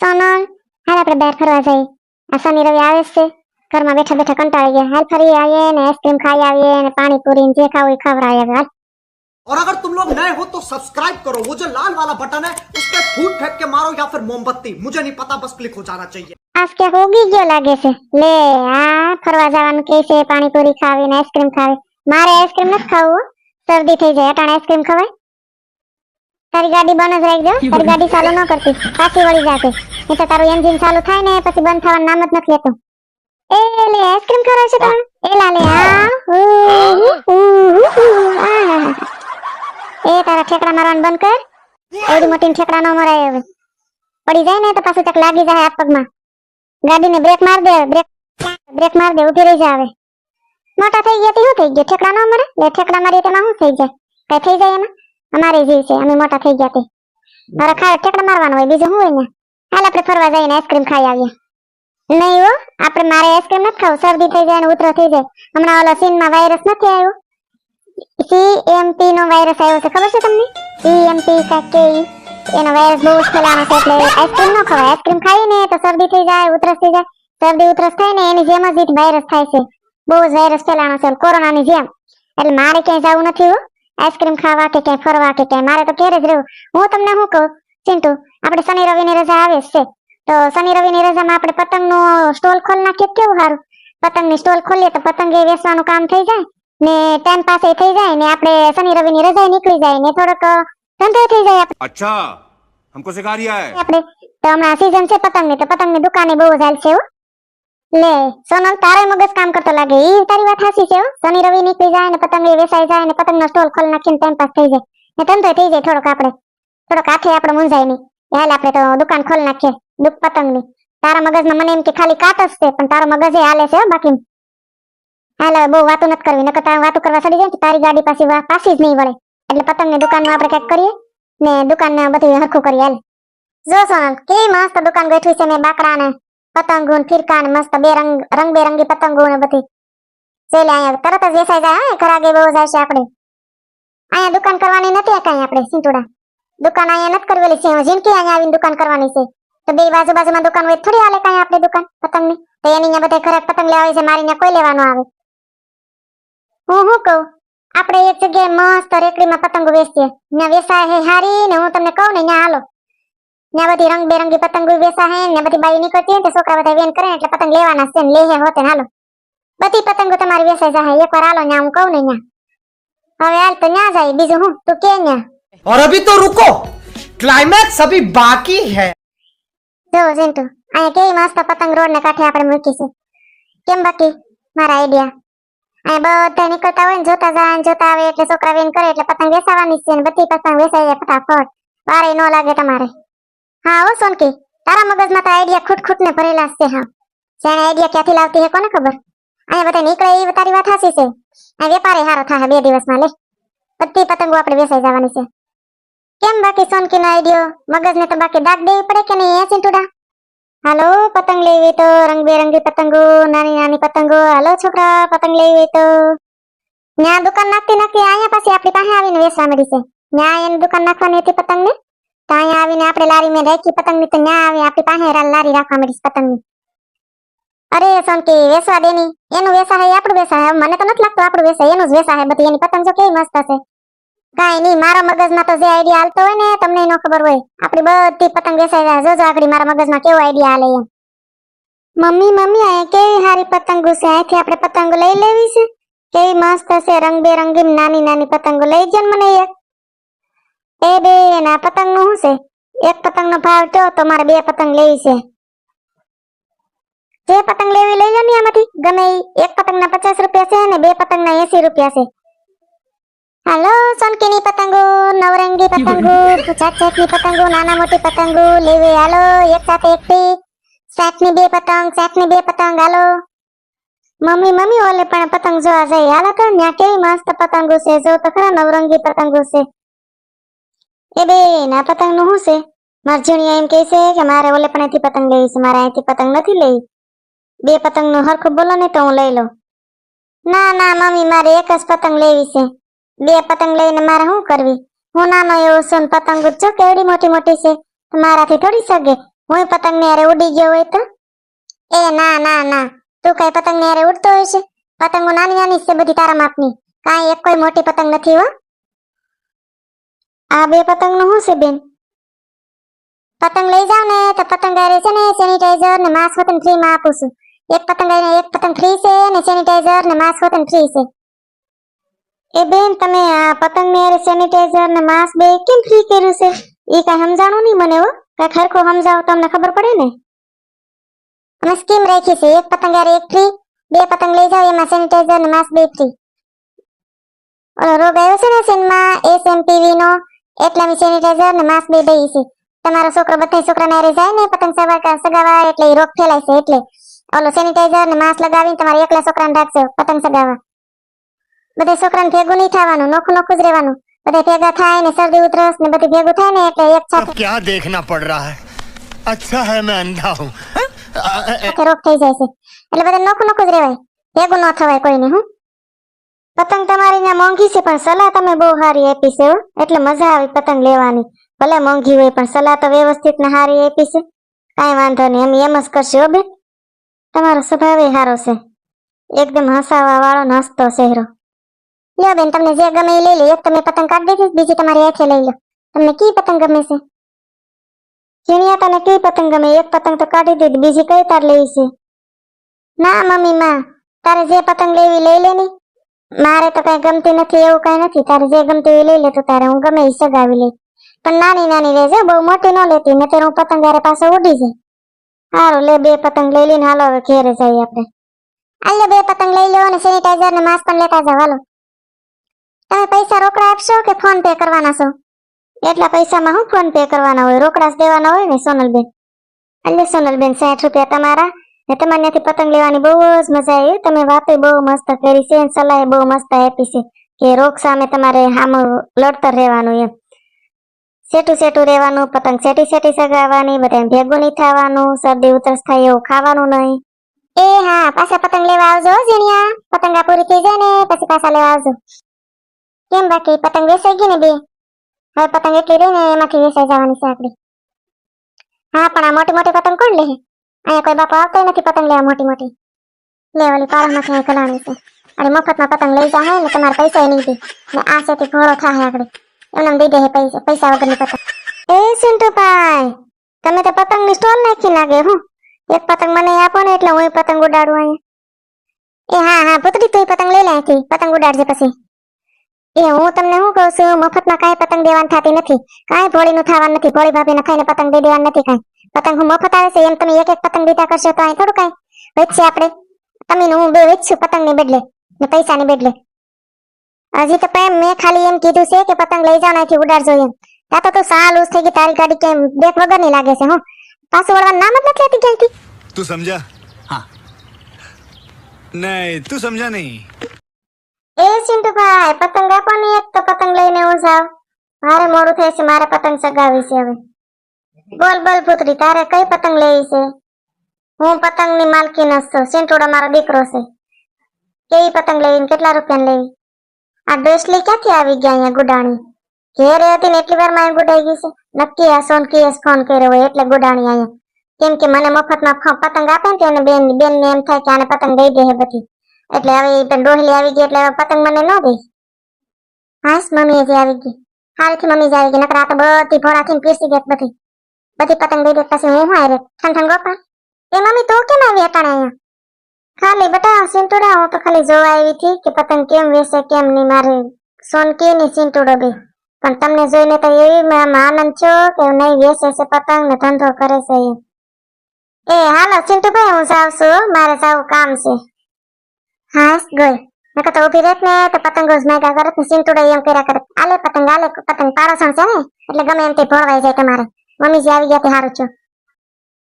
સોનલ હાલ આપણે બહાર ફરવા જઈએ આ શનિ રવિ આવે જ છે ઘરમાં બેઠા બેઠા કંટાળી ગયા હાલ ફરી આવીએ ને આઈસ્ક્રીમ ખાઈ આવીએ ને પાણી પૂરી ને જે ખાવું એ ખવડાવીએ હાલ और अगर तुम लोग नए हो तो सब्सक्राइब करो वो जो लाल वाला बटन है उस पर फूट फेंक के मारो या फिर मोमबत्ती मुझे नहीं पता बस क्लिक हो जाना चाहिए આજ ક્યાંક ઉગી ગયો લાગે છે લે આ ફરવા જવાનું કે છે પાણીપુરી ખાવી ને આઈસ્ક્રીમ ખાવી મારે આઈસ્ક્રીમ નથી ખાવું હો. શરદી થઈ જાય અટાણે આઈસ્ક્રીમ ખવાય તારી ગાડી બંધ જ રાખજો. તારી ગાડી ચાલુ ન કરતી. પાછી વળી જાશે એ તો તારું એન્જિન ચાલુ થાય ને પછી બંધ થવાનું નામ જ નથી લેતું. એ લે આઈસ્ક્રીમ ખવડાવશે તમે? એ લા લે આ. એ તારા ઠેકડા મારવાનું બંધ કર. એવડી મોટી ઠેકડા ન મરાય હવે. પડી જાય ને તો પાછું ચક લાગી જાય હાથ પગમાં. ગાડીને બ્રેક માર દે બ્રેક બ્રેક માર દે ઊભી રહી જા હવે. મોટા થઈ ગયા તે શું થઈ ગયું? ઠેકડા ન મરે? લે ઠેકડા મારી તેમાં શું થઈ જાય? કઈ થઈ જાય એમાં? અમારે જીવ છે, અમે મોટા થઈ ગયા તે. મારા ખાય ઠેકડા મારવાનો હોય, બીજું શું હોય હાલ આપણે ફરવા જઈને આઈસ્ક્રીમ ખાઈ આવીએ. નહીં હો, આપણે મારે આઈસ્ક્રીમ નથી ખાવું, શરદી થઈ જાય ને ઉતરો થઈ જાય. હમણાં ઓલા સીનમાં વાયરસ નથી આવ્યો. સીએમપી નો વાયરસ આવ્યો છે, ખબર છે તમને? સીએમપી કા કે એનો વાયરસ બહુ જ ફેલાવાનો છે એટલે આઈસ્ક્રીમ ન ખવાય. આઈસ્ક્રીમ ખાઈએ ને તો શરદી થઈ જાય, ઉધરસ થઈ જાય. શરદી, ઉધરસ થાય ને એની જેમ જ વાયરસ થાય છે. બહુ વાયરસ ફેલાવાનો છે, કોરોનાની જેમ. એટલે મારે ક્યાંય જવું નથી હો. આઈસ્ક્રીમ ખાવા કે ક્યાંય ફરવા કે ક્યાંય મારે તો ઘેર જ રહેવું. હું તમને શું કહું? ચિંટુ આપણે શનિ રવિની રજા આવે છે. તો શનિ રવિની રજામાં આપણે પતંગનો સ્ટોલ ખોલ નાખીએ કેવું સારું? પતંગની સ્ટોલ ખોલીએ તો પતંગ એ વેચવાનું કામ થઈ જાય ને ટાઈમ પાસ એ થઈ જાય ને આપણે શનિ રવિની રજા નીકળી જાય ને થોડોક ધંધો થઈ જાય અચ્છા હમકો સિખા રહ્યા હે આપણે તો હમણાં સીઝન છે પતંગની તો પતંગની દુકાને બહુ જ હાલ છે હો. લે, સોનલ તારે મગજ કામ કરતો લાગે. ઈ તારી વાત હાસી છે શનિ રવિ નીકળી જાય ને પતંગ એ વેચાઈ જાય ને પતંગનો સ્ટોલ ખોલ નાખીને ટાઈમ પાસ થઈ જાય. ને ધંધો થઈ જાય થોડોક આપણે. થોડોક હાથે આપણે મૂંઝાય નહીં. હાલ આપણે તો દુકાન ખોલ નાખીએ, દુક પતંગની. તારા મગજમાં મને એમ કે ખાલી કાટ જ છે, પણ તારો મગજ એ હાલે છે બાકી. હાલ બહુ વાતો નથી કરવી, નકર તારે વાતો કરવા ચડી જાય ને તારી ગાડી વા- પાછી જ નહીં વળે. એટલે પતંગ ને દુકાનમાં આપણે કંઈક કરીએ ને દુકાન ને બધું હરખું કરીએ હાલ. જો સોનલ, કેવી મસ્ત દુકાન ગોઠવી છે ને બાકડા ને પતંગો ફિરકા ને મસ્ત બે રંગ રંગબેરંગી પતંગો ને બધી. ચલે અહીંયા તરત જ વેસાઈ જાય, હા ખરાગે બહુ જાય છે આપણે. અહીંયા દુકાન કરવાની નથી કઈ આપણે સિંટુડા દુકાન અહીંયા નથી કરવેલી છે જિંદગી અહીંયા આવીને દુકાન કરવાની છે. તો બે બાજુ બાજુમાં દુકાન હોય થોડી હાલે કઈ આપણે દુકાન, પતંગની. તો એની અહીંયા બધા ખરાબ પતંગ લેવા આવે છે, મારી કોઈ લેવાનો આવે. હું શું કહું? આપણે એક જગ્યાએ મસ્ત રેકડીમાં પતંગો વેચીએ. ત્યાં વેસાય હે હારી ને હું તમને કહું ને, ત્યાં હાલો. ત્યાં બધી રંગબેરંગી પતંગો વેચા હે ને બધી બાઈ નીકળતી હોય ને તો છોકરા બધા વેન કરે ને એટલે પતંગ લેવાના છે ને લે હે હોતે ને હાલો બધી પતંગો તમારી વેચાઈ જાય એકવાર હાલો ત્યાં હું કહું ને ત્યાં હવે હાલ તો ત્યાં જાય બીજું હું તું કે ત્યાં और अभी तो रुको क्लाइमैक्स अभी बाकी है જો ઝિંટુ અહીંયા કેવી મસ્ત પતંગ રોડ ને કાંઠે આપણે મૂકી છે કેમ બાકી મારા આઈડિયા અહીંયા બધા નીકળતા હોય ને જોતા જાય ને જોતા આવે એટલે છોકરા વેન કરે એટલે પતંગ વેચાવાની જ છે ને બધી પતંગ વેચાઈ જાય ફટાફટ વારે ન લાગે તમારે હા હો સોનકી. તારા મગજમાં તો આઈડિયા ખૂટ ખૂટ ને ભરેલા છે, હા. જેને આઈડિયા ક્યાંથી લાવતી હે, કોને ખબર? અહીંયા બધા નીકળે એ તારી વાત હાસી છે. આ વેપારે હારો થાય બે દિવસમાં, લે. બધી પતંગો આપણે વેસાઈ જવાની છે. કેમ બાકી સોનકી નો આઈડિયો મગજને તો બાકી દાગ દેવી પડે કે નહીં એ ચિંટુડા? હાલો, પતંગ લેવી તો રંગબેરંગી પતંગો, નાની નાની પતંગો. હાલો, છોકરા, પતંગ લેવી તો. ન્યા દુકાન નાખતી નાખતી અહીંયા પાછી આપણી પાસે આવીને વેચવા મળી છે. ન્યા એની દુકાન નાખવાની હતી પતંગની. તો અહીંયા આવીને આપણે લારી મેં રાખી પતંગની, તો ન્યા આવી, આપણી પાસે રા- લારી રાખવા મળી છે પતંગની. અરે સોનકી વેચવા દેની એનું વેચા હે આપણું વેચા હે મને તો નથી લાગતું આપણું વેચા એનું જ વેચા હે બધી એની પતંગ જો કેવી મસ્ત હશે. કાંઈ નહીં, મારા મગજમાં તો જે આઈડિયા હાલતો હોય ને, તમને ન ખબર હોય, આપણી બધી પતંગ વેચાઈ જાય જોજો આગળ મારા મગજમાં કેવો આઈડિયા હાલે એમ. મમ્મી મમ્મી આ કેવી હારી પતંગો છે, અહીંથી આપણે પતંગો લઈ લેવી છે? કેવી મસ્ત છે, રંગબેરંગી નાની નાની પતંગો, લઈ જ મને એક. એ બે ના પતંગનું શું એક પતંગ નો ભાવ તો તો મારે બે પતંગ લેવી છે. જે પતંગ લેવી લઈ ને આમાંથી. ગમે એક પતંગ ના પચાસ રૂપિયા છે અને બે પતંગ ના એસી રૂપિયા છે. હાલો, સોનકીની પતંગો, નવરંગી પતંગો જાત જાતની પતંગો નાના મોટી પતંગો, લેવી હાલો, એક સાથે એકથી સાઠની બે પતંગ સાઠની બે પતંગ, હાલો. મમ્મી મમ્મી ઓલે પણ પતંગ જોવા જાય. હાલો તો, ત્યાં કેવી મસ્ત પતંગો છે. જો તો ખરા નવરંગી પતંગો છે. એ બે, ના પતંગનું શું છે? મારજણીયા એમ કહે છે કે મારે ઓલે પણ અહીંથી પતંગ લેવી છે, મારે અહીંથી પતંગ નથી લેવી. બે પતંગનું હરખું બોલો ને તો હું લઈ લઉં. ના ના, મમ્મી, મારે એક જ પતંગ લેવી છે. બે પતંગ લઈને મારે શું કરવી? હું નાનો એવો છું પતંગ જો કેવડી મોટી મોટી છે. મારાથી થોડી સગે. હું પતંગ ને હારે ઉડી ગયો હોય તો? એ, ના ના ના. તું કઈ પતંગ ને હારે ઉડતો હોય છે? પતંગો નાની નાની છે બધી તારા માપની. કાંઈ એક કોઈ મોટી પતંગ નથી હો. આ બે પતંગનું શું છે બેન? પતંગ લઈ જાવ ને, તો પતંગ છે ને સેનિટાઈઝર ને માસ્ક વતન ફ્રી માં આપું છું. એક પતંગ એક પતંગ ફ્રી છે ને સેનિટાઈઝર ને માસ્ક વતન ફ્રી છે. એ બેન, તમે આ પતંગ ને સેનિટાઈઝર ને માસ્ક બે કેમ ફ્રી કર્યું છે? એ કઈ સમજાણું નહીં મને હો. કઈ ખરખો સમજાવો, તમને ખબર પડે ને? અમે સ્કીમ રાખી છે, એક પતંગ હારે એક ફ્રી બે પતંગ લઈ જાવ એમાં સેનિટાઈઝર ને માસ્ક બે ફ્રી ઓલો રોગ આવ્યો છે ને, સેનમાં એસએમપીવી નો? એટલા વિશે સેનિટાઈઝર ને માસ બે દઈ છે તમારો છોકરો બધા છોકરા મેરે જાય ને પતંગ સવાર કા સગાવા એટલે રોગ ફેલાય છે એટલે ઓલો સેનિટાઈઝર ને માસ લગાવીને તમારા એકલા છોકરાને રાખજો પતંગ સગાવા બધે છોકરાને ભેગું નહીં થવાનું નોખું નોખું જ રહેવાનું બધે ભેગા થાય ને શરદી ઉતરસ ને બધે ભેગું થાય ને એટલે એક સાથે ક્યાં દેખના પડ રહા હે અચ્છા હે મેં અંધા હું રોગ થઈ જાય છે એટલે બધે નોખું નોખું જ રહેવાય ભેગું ન થવાય કોઈને હું પતંગ તમારી ના મોંઘી છે, પણ સલાહ તમે બહુ સારી આપી છે એટલે મજા આવી પતંગ લેવાની. ભલે મોંઘી હોય, પણ સલાહ તો વ્યવસ્થિત ને સારી આપી છે. કાંઈ વાંધો નહીં, અમે એમ જ કરશું બેન. તમારો સ્વભાવ સારો છે. એકદમ હસાવા વાળો ને ચહેરો. લ્યો બેન, તમને જે ગમે એ લઈ લો એક તમે પતંગ કાઢી દીધી, બીજી તમારી હેઠે લઈ લો તમને કઈ પતંગ ગમે છે? ઝીણિયા તને કઈ પતંગ ગમે? એક પતંગ તો કાઢી દીધી, બીજી કઈ તાર લેવી છે? ના, મમ્મી, માં. તારે જે પતંગ લેવી, લઈ લે ની મારે તો કઈ ગમતી નથી, એવું કઈ નથી. તારે જે ગમતી એ લઈ લે તો, તારે હું ગમે એ સગાવી લઈ. પણ નાની નાની લેજે બહુ મોટી ન લેતી, ને હું પતંગ હારે પાસે ઉડી જાય. સારું લે બે પતંગ લઈ લઈને હાલો, હવે ઘેરે જઈએ આપણે. આલે બે પતંગ લઈ લો અને સેનિટાઈઝર ને માસ્ક પણ લેતા જાવ હાલો. તમે પૈસા રોકડા આપશો કે ફોન પે કરવાના છો? એટલા પૈસામાં હું ફોન પે કરવાના હોય? રોકડા દેવાના હોય ને સોનલબેન? અલ્લે સોનલબેન, સાઠ રૂપિયા તમારા ને તમારે ત્યાંથી પતંગ લેવાની બહુ જ મજા આવી. તમે વાતે બહુ મસ્ત કરી છે સલાહ બહુ મસ્ત આપી છે કે રોગ સામે તમારે સામું લડતર રહેવાનું એમ. સેટું સેટું રહેવાનું, પતંગ સેટી સેટી સગાવવાની બધા ભેગું નહીં થવાનું, શરદી ઉતરસ થાય એવું ખાવાનું નહીં. એ હા, પાછા પતંગ લેવા આવજો ઝીણિયા. પતંગા પૂરી થઈ જાય ને, પછી પાછા લેવા આવજો. કેમ બાકી? પતંગ વેસાઈ ગઈ ને બે? હવે પતંગ એટલી રહી ને એમાંથી વેસાઈ જવાની છે આપડી. હા, પણ આ મોટી મોટી પતંગ કોણ લે અહીંયા કોઈ બાપો આવતો નથી પતંગ લેવા મોટી મોટી. લે ઓલી અહીં કલાણી છે. અને મફતમાં પતંગ લઈ જાય ને તમારે પૈસા નહીં દે. ને આ સેથી ઘોડો થાય આગળ. એમને દઈ દે પૈસા પૈસા વગરની પતંગ. એ સિન્ટુભાઈ તમે તો પતંગની સ્ટોલ નાખી લાગે હું. એક પતંગ મને આપો ને એટલે હું પતંગ ઉડાડું અહીંયા. એ હા હા પુતળી તું પતંગ લઈ લે અહીંથી. પતંગ ઉડાડજે પછી. એ હું તમને શું કહું છું, મફતમાં કાંઈ પતંગ દેવાની થતી નથી. કાંઈ ભોળીનું થવાનું નથી. ભોળી ભાભીને ખાઈને પતંગ દઈ દેવાનું નથી કાંઈ. પતંગ હું મફત આવે છે એમ તમે એક એક પતંગ દીધા કરશો તો અહીં થોડું કઈ વેચશે આપણે. તમે હું બે વેચશું પતંગની બદલે ને પૈસાની બદલે. હજી તો મેં ખાલી એમ કીધું છે કે પતંગ લઈ જાઓ અહીંથી ઉડાડજો એમ. ત્યાં તો તું સાલ ઉસ થઈ ગઈ તારી ગાડી કેમ બેક વગરની લાગે છે હું. પાછું વળવાનું નામ જ નથી લેતી ક્યાંથી તું સમજા? નહીં તું સમજા નહીં. એ સિન્ટુ ભાઈ પતંગ આપો ને એક તો પતંગ લઈને હું જાવ મારે મોડું થાય છે મારે પતંગ સગાવી છે હવે. બોલ બોલ પુત્રી, તારે કઈ પતંગ લેવી છે? હું પતંગની માલકીન છું સિંટોડો મારો દીકરો છે. કેવી પતંગ લેવી કેટલા રૂપિયા લેવી? આ ડ્રેસલી ક્યાંથી આવી ગયા અહીંયા ગુડાણી? ઘેરે હતી ને એટલી વારમાં ગુડાઈ ગઈ છે? નક્કી આ સોનકીએ કેસ ફોન કર્યો હોય એટલે ગુડાણી અહીંયા. કેમ કે મને મફતમાં પતંગ આપે ને તેને બેન બેન ને એમ થાય કે આને પતંગ દઈ દે બધી. એટલે હવે ડોહલી આવી ગઈ એટલે પતંગ મને ન દે. હાસ મમ્મી હજી આવી ગઈ. હાલથી મમ્મી જ આવી ગઈ, નકર આ તો બધી ભોળાથી પીરસી દેત બધી. બધી પતંગ દઈ પછી હું હારે? ઠન ઠન ગોપા એ મમ્મી તું કેમ આવી અટાણે અહીંયા? ખાલી બટા સિંટુડા હું તો ખાલી જોવા આવી હતી કે પતંગ કેમ વેસે, કેમ નહીં, મારે સોનકી ની સિંટુડો બી. પણ તમને જોઈને તો એવી આનંદ છો કે નહીં વેસે છે પતંગ, ને ધંધો કરે છે એ. હાલો સિંટુભાઈ હું જાઉં છું મારે જાવું કામ છે. હાસ, ગઈ. નકર તો ઊભી રહેત ને, તો પતંગો જ નાગ્યા કરત ને સિંટુડો એમ કર્યા કરત. આલે પતંગ આલે, પતંગ પારસણ છે ને? એટલે ગમે એમ તે ભોળવાઈ જાય તમારે. મમ્મીજી આવી ગયા તે હારું થયું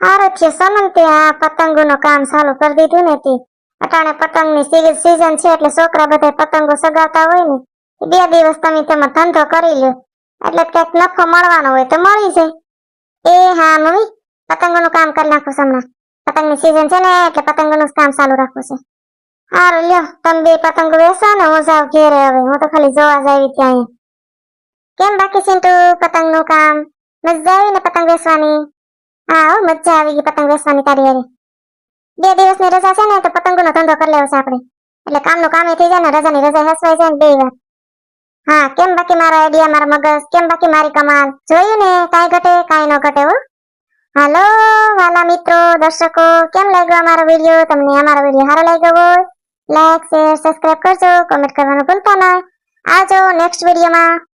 હારું છે સમંતે આ પતંગોનું કામ ચાલુ કરી દીધું ને તે. અટાણે પતંગની સીઝન છે એટલે છોકરા બધા પતંગો સગાવતા હોય ને બે દિવસ તમે તેમાં ધંધો કરી લો એટલે ક્યાંક નફો મળવાનો હોય તો મળી જાય. એ હા, મમ્મી, પતંગોનું કામ કરી નાખું છું હમણાં. પતંગની સીઝન છે ને, એટલે પતંગોનું જ કામ ચાલુ રાખવું છે. હારું, લ્યો, તમે બે પતંગ વેસો ને, હું જાઉં ઘેરે હવે. હું તો ખાલી જોવા જ ત્યાં કેમ બાકી સિંટુ, પતંગનું કામ? મજા આવી ને પતંગ વેચવાની હા મજા આવી ગઈ પતંગ વેચવાની તારી હારી બે દિવસની રજા છે ને તો પતંગનો ધંધો કરી લેવો છે આપણે એટલે કામનું કામે થઈ જાય ને રજાની રજા હસવાઈ જાય ને બે વાર હા કેમ બાકી મારો આઈડિયા મારો મગજ કેમ બાકી મારી કમાલ જોયું ને કાંઈ ઘટે કાંઈ ન ઘટે હો હાલો વાલા મિત્રો દર્શકો કેમ લાગ્યો અમારો વીડિયો તમને અમારો વીડિયો સારો લાગ્યો હોય લાઈક શેર સબસ્ક્રાઇબ કરજો કોમેન્ટ કરવાનું ભૂલતા નહીં આવજો નેક્સ્ટ વિડીયોમાં